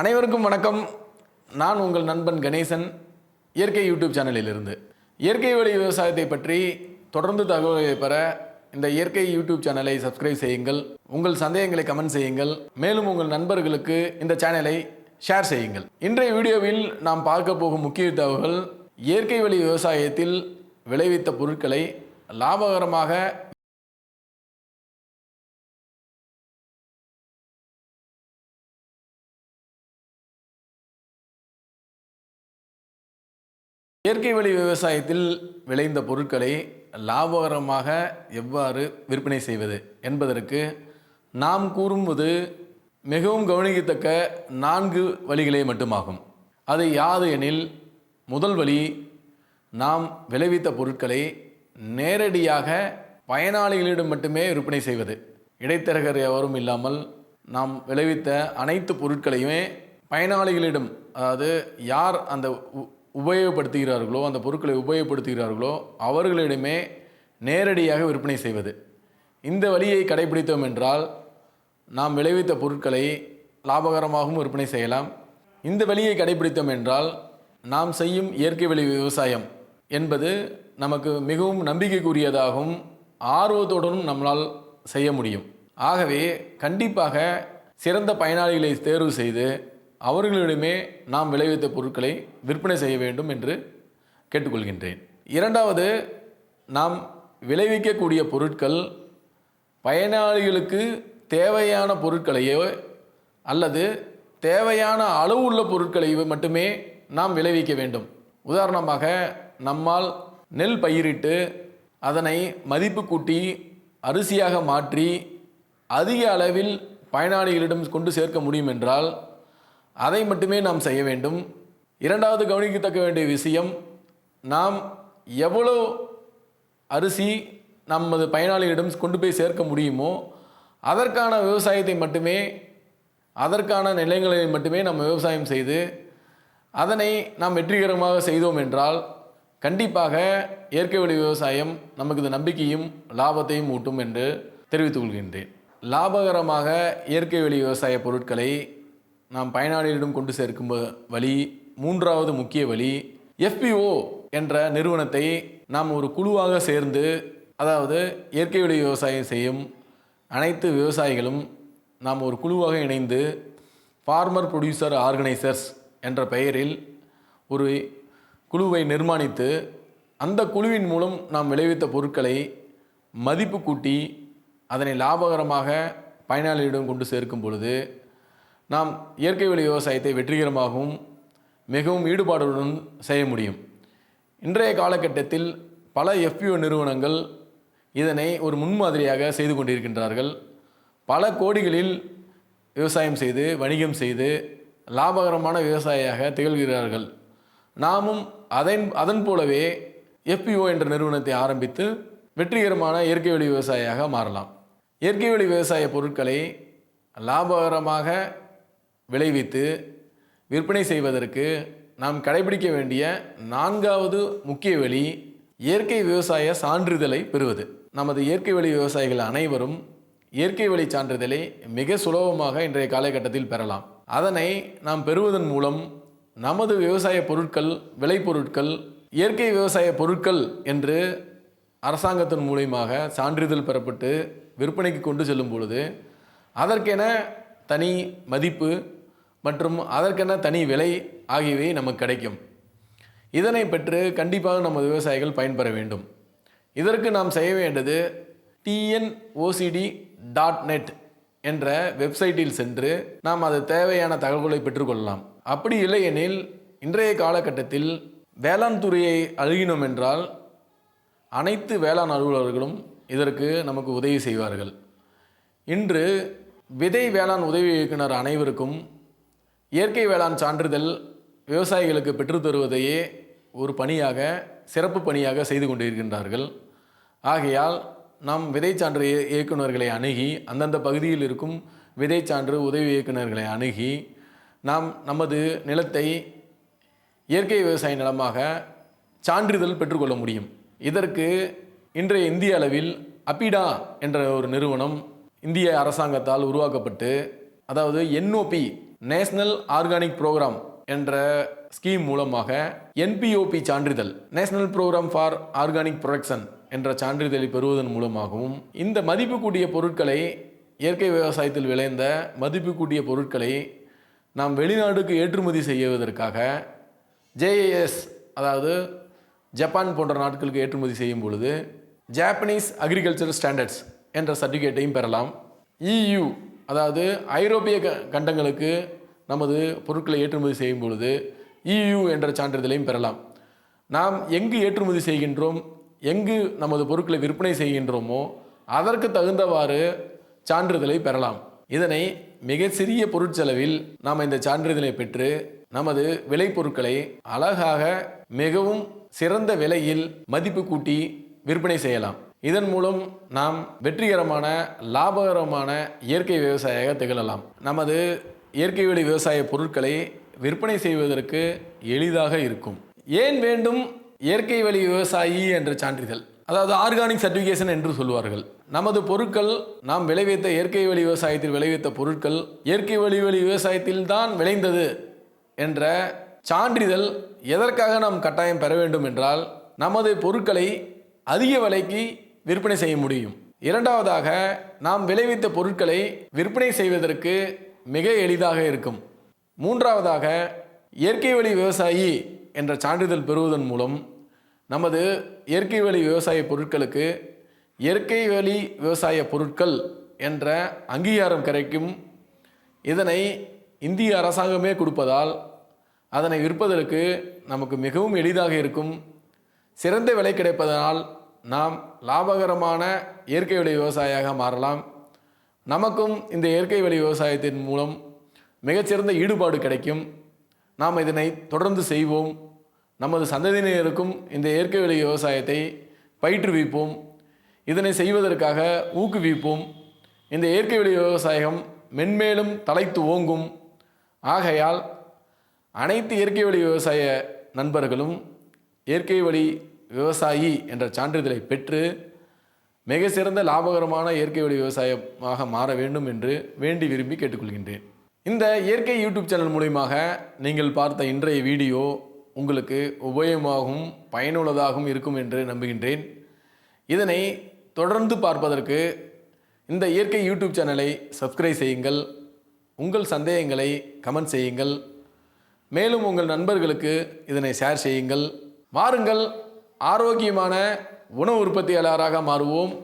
அனைவருக்கும் வணக்கம். நான் உங்கள் நண்பன் கணேசன். இயற்கை யூடியூப் சேனலிலிருந்து. இயற்கை வழி விவசாயத்தை பற்றி தொடர்ந்து தகவல்களை பெற இந்த இயற்கை யூடியூப் சேனலை சப்ஸ்கிரைப் செய்யுங்கள். உங்கள் சந்தேகங்களை கமெண்ட் செய்யுங்கள். மேலும் உங்கள் நண்பர்களுக்கு இந்த சேனலை ஷேர் செய்யுங்கள். இன்றைய வீடியோவில் நாம் பார்க்க போகும் முக்கிய தகவல் இயற்கை வழி விவசாயத்தில் விளைவித்த பொருட்களை லாபகரமாக இயற்கை வழி விவசாயத்தில் விளைந்த பொருட்களை லாபகரமாக எவ்வாறு விற்பனை செய்வது என்பதற்கு நாம் கூறும்போது மிகவும் கவனிக்கத்தக்க நான்கு வழிகளே மட்டுமாகும். அது யாது எனில் முதல் வழி நாம் விளைவித்த பொருட்களை நேரடியாக பயனாளிகளிடம் மட்டுமே விற்பனை செய்வது. இடைத்தரகர் எவரும் இல்லாமல் நாம் விளைவித்த அனைத்து பொருட்களையுமே பயனாளிகளிடம் அதாவது யார் அந்த உ- உபயோகப்படுத்துகிறார்களோ அந்த பொருட்களை உபயோகப்படுத்துகிறார்களோ அவர்களிடமே நேரடியாக விற்பனை செய்வது. இந்த வழியை கடைபிடித்தோம் என்றால் நாம் விளைவித்த பொருட்களை லாபகரமாகவும் விற்பனை செய்யலாம். இந்த வழியை கடைபிடித்தோம் என்றால் நாம் செய்யும் இயற்கை வழி விவசாயம் என்பது நமக்கு மிகவும் நம்பிக்கைக்குரியதாகவும் ஆர்வத்துடனும் நம்மளால் செய்ய முடியும். ஆகவே கண்டிப்பாக சிறந்த பயனாளிகளை தேர்வு செய்து அவர்களிடமே நாம் விளைவித்த பொருட்களை விற்பனை செய்ய வேண்டும் என்று கேட்டுக்கொள்கின்றேன். இரண்டாவது நாம் விளைவிக்கக்கூடிய பொருட்கள் பயனாளிகளுக்கு தேவையான பொருட்களையோ அல்லது தேவையான அளவு உள்ள பொருட்களையோ மட்டுமே நாம் விளைவிக்க வேண்டும். உதாரணமாக நம்மால் நெல் பயிரிட்டு அதனை மதிப்பு கூட்டி அரிசியாக மாற்றி அதிக அளவில் பயனாளிகளிடம் கொண்டு சேர்க்க முடியும் என்றால் அதை மட்டுமே நாம் செய்ய வேண்டும். இரண்டாவது கவனிக்கத்தக்க வேண்டிய விஷயம் நாம் எவ்வளோ அரிசி நமது பயனாளிகளிடம் கொண்டு போய் சேர்க்க முடியுமோ அதற்கான விவசாயத்தை மட்டுமே அதற்கான நிலங்களை மட்டுமே நம்ம விவசாயம் செய்து அதனை நாம் வெற்றிகரமாக செய்தோம் என்றால் கண்டிப்பாக இயற்கை வழி விவசாயம் நமக்கு இது நம்பிக்கையும் லாபத்தையும் ஊட்டும் என்று தெரிவித்துக் கொள்கின்றேன். லாபகரமாக இயற்கை வழி விவசாய பொருட்களை நாம் பயனாளிகளிடம் கொண்டு சேர்க்கும் வழி மூன்றாவது முக்கிய வழி எஃபிஓ என்ற நிறுவனத்தை நாம் ஒரு குழுவாக சேர்ந்து அதாவது இயற்கை வழி விவசாயம் செய்யும் அனைத்து விவசாயிகளும் நாம் ஒரு குழுவாக இணைந்து ஃபார்மர் ப்ரொடியூசர் ஆர்கனைசர்ஸ் என்ற பெயரில் ஒரு குழுவை நிர்மாணித்து அந்த குழுவின் மூலம் நாம் விளைவித்த பொருட்களை மதிப்பு கூட்டி அதனை லாபகரமாக பயனாளியிடம் கொண்டு சேர்க்கும் பொழுது நாம் இயற்கை வழி விவசாயத்தை வெற்றிகரமாகவும் மிகவும் ஈடுபாடுடன் செய்ய முடியும். இன்றைய காலகட்டத்தில் பல எஃப்பிஓ நிறுவனங்கள் இதனை ஒரு முன்மாதிரியாக செய்து கொண்டிருக்கின்றார்கள். பல கோடிகளில் விவசாயம் செய்து வணிகம் செய்து லாபகரமான விவசாயியாக திகழ்கிறார்கள். நாமும் அதன் அதன் போலவே எஃபிஓ என்ற நிறுவனத்தை ஆரம்பித்து வெற்றிகரமான இயற்கை வழி விவசாயியாக மாறலாம். இயற்கை வழி விவசாய பொருட்களை லாபகரமாக விளைவித்து விற்பனை செய்வதற்கு நாம் கடைபிடிக்க வேண்டிய நான்காவது முக்கிய வழி இயற்கை விவசாய சான்றிதழை பெறுவது. நமது இயற்கை வழி விவசாயிகள் அனைவரும் இயற்கை வழி சான்றிதழை மிக சுலபமாக இன்றைய காலகட்டத்தில் பெறலாம். அதனை நாம் பெறுவதன் மூலம் நமது விவசாய பொருட்கள் விளைபொருட்கள் இயற்கை விவசாய பொருட்கள் என்று அரசாங்கத்தின் மூலியமாக சான்றிதழ் பெறப்பட்டு விற்பனைக்கு கொண்டு செல்லும் பொழுது அதற்கென தனி மதிப்பு மற்றும் அதற்கென தனி விலை ஆகியவை நமக்கு கிடைக்கும். இதனை பெற்று கண்டிப்பாக நமது விவசாயிகள் பயன்பெற வேண்டும். இதற்கு நாம் செய்ய வேண்டியது டிஎன்ஓசிடி டாட் நெட் என்ற வெப்சைட்டில் சென்று நாம் அது தேவையான தகவல்களை பெற்றுக்கொள்ளலாம். அப்படி இல்லையெனில் இன்றைய காலகட்டத்தில் வேளாண் துறையை அழுகினோம் என்றால் அனைத்து வேளாண் அலுவலர்களும் இதற்கு நமக்கு உதவி செய்வார்கள். இன்று விதை வேளாண் உதவி இயக்குனர் அனைவருக்கும் இயற்கை வேளாண் சான்றிதழ் விவசாயிகளுக்கு பெற்றுத்தருவதையே ஒரு பணியாக சிறப்பு பணியாக செய்து கொண்டிருக்கின்றார்கள். ஆகையால் நாம் விதை சான்று இயக்குனர்களை அணுகி அந்தந்த பகுதியில் இருக்கும் விதை சான்று உதவி இயக்குனர்களை அணுகி நாம் நமது நிலத்தை இயற்கை விவசாய நிலமாக சான்றிதழ் பெற்றுக்கொள்ள முடியும். இதற்கு இன்றைய இந்திய அளவில் அபிடா என்ற ஒரு நிறுவனம் இந்திய அரசாங்கத்தால் உருவாக்கப்பட்டு அதாவது N O P national organic program என்ற ஸ்கீம் மூலமாக என்பிஓபி சான்றிதழ் national program for organic production என்ற சான்றிதழை பெறுவதன் மூலமாகவும் இந்த மதிப்பு பொருட்களை இயற்கை விவசாயத்தில் விளைந்த மதிப்பு பொருட்களை நாம் வெளிநாடுக்கு ஏற்றுமதி செய்வதற்காக ஜேஏஎஸ் அதாவது ஜப்பான் போன்ற நாட்களுக்கு ஏற்றுமதி செய்யும் பொழுது ஜாப்பனீஸ் அக்ரிகல்ச்சர் ஸ்டாண்டர்ட்ஸ் என்ற சர்டிஃபிகேட்டையும் பெறலாம். இயு அதாவது ஐரோப்பிய க கண்டங்களுக்கு நமது பொருட்களை ஏற்றுமதி செய்யும் பொழுது இயு என்ற சான்றிதழையும் பெறலாம். நாம் எங்கு ஏற்றுமதி செய்கின்றோம்? எங்கு நமது பொருட்களை விற்பனை செய்கின்றோமோ அதற்கு தகுந்தவாறு சான்றிதழை பெறலாம். இதனை மிக சிறிய பொருட்செலவில் நாம் இந்த சான்றிதழை பெற்று நமது விளைபொருட்களை அழகாக மிகவும் சிறந்த விலையில் மதிப்பு கூட்டி விற்பனை செய்யலாம். இதன் மூலம் நாம் வெற்றிகரமான லாபகரமான இயற்கை விவசாயியாக திகழலாம். நமது இயற்கை வழி விவசாய பொருட்களை விற்பனை செய்வதற்கு எளிதாக இருக்கும். ஏன் வேண்டும்? இயற்கை வழி விவசாயி என்ற சான்றிதழ் அதாவது ஆர்கானிக் சர்டிஃபிகேஷன் என்று சொல்வார்கள். நமது பொருட்கள் நாம் விளைவித்த இயற்கை வழி விவசாயத்தில் விளைவித்த பொருட்கள் இயற்கை வழி வழி விவசாயத்தில் தான் விளைந்தது என்ற சான்றிதழ் எதற்காக நாம் கட்டாயம் பெற வேண்டும் என்றால் நமது பொருட்களை அதிக விலைக்கு விற்பனை செய்ய முடியும். இரண்டாவதாக நாம் விளைவித்த பொருட்களை விற்பனை செய்வதற்கு மிக எளிதாக இருக்கும். மூன்றாவதாக இயற்கை வழி விவசாயி என்ற சான்றிதழ் பெறுவதன் மூலம் நமது இயற்கை வழி விவசாய பொருட்களுக்கு இயற்கை வழி விவசாய பொருட்கள் என்ற அங்கீகாரம் கிடைக்கும். இதனை இந்திய அரசாங்கமே கொடுப்பதால் அதனை விற்பதற்கு நமக்கு மிகவும் எளிதாக இருக்கும். சிறந்த விலை கிடைப்பதனால் நாம் லாபகரமான இயற்கை வழி விவசாயியாக மாறலாம். நமக்கும் இந்த இயற்கை வழி விவசாயத்தின் மூலம் மிகச்சிறந்த ஈடுபாடு கிடைக்கும். நாம் இதனை தொடர்ந்து செய்வோம். நமது சந்ததியினருக்கும் இந்த இயற்கை வழி விவசாயத்தை பயிற்றுவிப்போம். இதனை செய்வதற்காக ஊக்குவிப்போம். இந்த இயற்கை வழி விவசாயம் மென்மேலும் தலைத்து ஓங்கும். ஆகையால் அனைத்து இயற்கை வழி விவசாய நண்பர்களும் இயற்கை வழி விவசாயி என்ற சான்றிதழை பெற்று மிக சிறந்த லாபகரமான இயற்கை வழி விவசாயமாக மாற வேண்டும் என்று வேண்டி விரும்பி கேட்டுக்கொள்கின்றேன். இந்த இயற்கை யூடியூப் சேனல் மூலியமாக நீங்கள் பார்த்த இன்றைய வீடியோ உங்களுக்கு உபயோகமாகவும் பயனுள்ளதாகவும் இருக்கும் என்று நம்புகின்றேன். இதனை தொடர்ந்து பார்ப்பதற்கு இந்த இயற்கை யூடியூப் சேனலை சப்ஸ்கிரைப் செய்யுங்கள். உங்கள் சந்தேகங்களை கமெண்ட் செய்யுங்கள். மேலும் உங்கள் நண்பர்களுக்கு இதனை ஷேர் செய்யுங்கள். வாருங்கள். ஆரோக்கியமான உணவு உற்பத்தியாளராக மாறுவோம்.